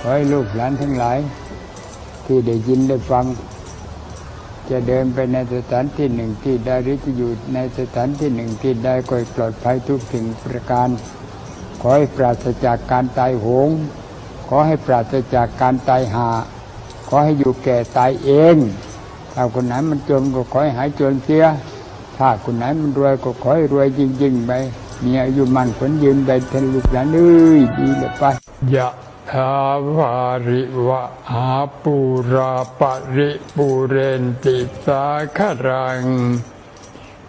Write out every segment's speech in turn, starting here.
ขอให้ลูกหลานทั้งหลาย ที่ได้ยินได้ฟัง จะเดินไปในสถานที่หนึ่งที่ใดหรือจะอยู่ในสถานที่หนึ่งที่ใดก็ปลอดภัยทุกสิ่งประการ ขอให้ปราศจากการตายโหง ขอให้ปราศจากการตายหา ขอให้อยู่แก่ตายเองถ้าคนไหนมันจนก็ขอให้หายจนเสีย ถ้าคนไหนมันรวยก็ขอให้รวยจริงๆไปมีอายุมันผลยืนไปทนลูกหลานเอ้ยดีเลยไปยะ ถาวาริวะหาปูราปริปูเรนติสาคารัง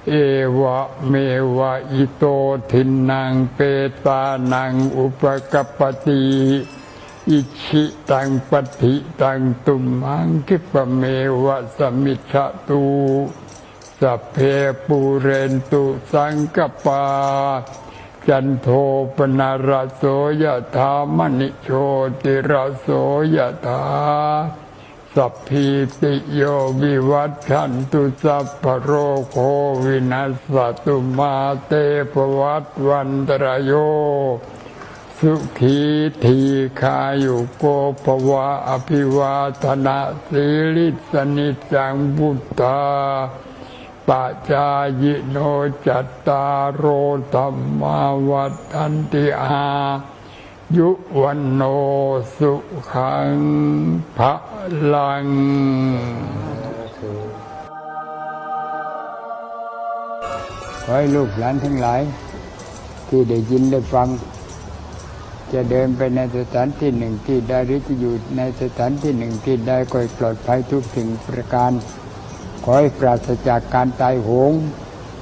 เอวะเมวะอิโตทินังเปตานังอุปกปปติอิชิตังปฏิตังตุมังคิปะเมวะสมิชะตูสเพปูเรนตุสังกปา จันโทปนารโสยถามณิโชติรโสยถาสัพพิติโยวิวัตชันตุสัพพโรโควินัสสตุมาเตปวัตวันตรายโย สุขีทีคายุโกภวะอภิวาทนาสิลิสนิจังบุตตา ปัจจายโนจัตตารโรธรรมาวัฏันติอายุวันโนสุขังพระลัง ขอให้ลูกหลานทั้งหลาย ที่ได้ยินได้ฟัง จะเดินไปในสถานที่หนึ่งที่ใดหรือจะอยู่ในสถานที่หนึ่งที่ใดก็ปลอดภัยทุกสิ่งประการ ขอให้ปราศจากการตายโหง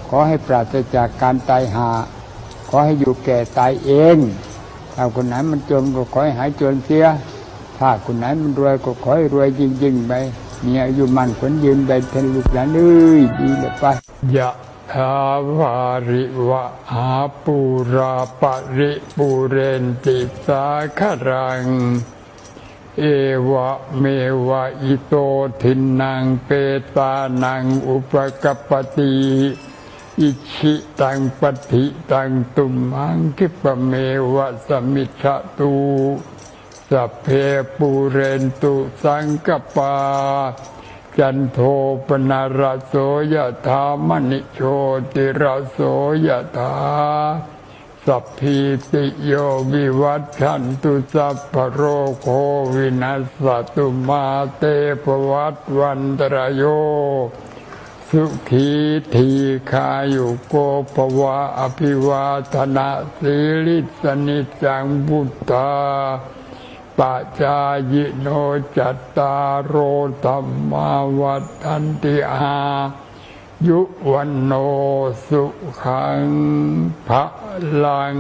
ขอให้ปราศจากการตายหา ขอให้อยู่แก่ตายเอง ถ้าคนไหนมันจนก็ขอให้หายจนเสีย ถ้าคนไหนมันรวยก็ขอให้รวยจริงๆไปมีอายุมันผลยืนไปทนลูกหลานเอ้ยดีเลยไปยะถาวาริวะหาปูราปริปูเรนติสาคารัง เอวะเมวะอิโตทินังเปตานังอุปกปปติอิชิตังปฏิตังตุมังคิปเมวะสมิชะตูสัพเพปูเรนตุสังกปา จันโทปนารโสยถามณิโชติรโสยถา สัพพิติโยวิวัตชันตุสัพพโรโควินัสสตุมาเตปวัตวันตรโย สุขีทีคายุโกภวะอภิวาทนาสิลิสนิจังบุตตาปัจจายโนจัตตารโรธรรมาวัฏันติอา ยุวันโนสุขังพระลัง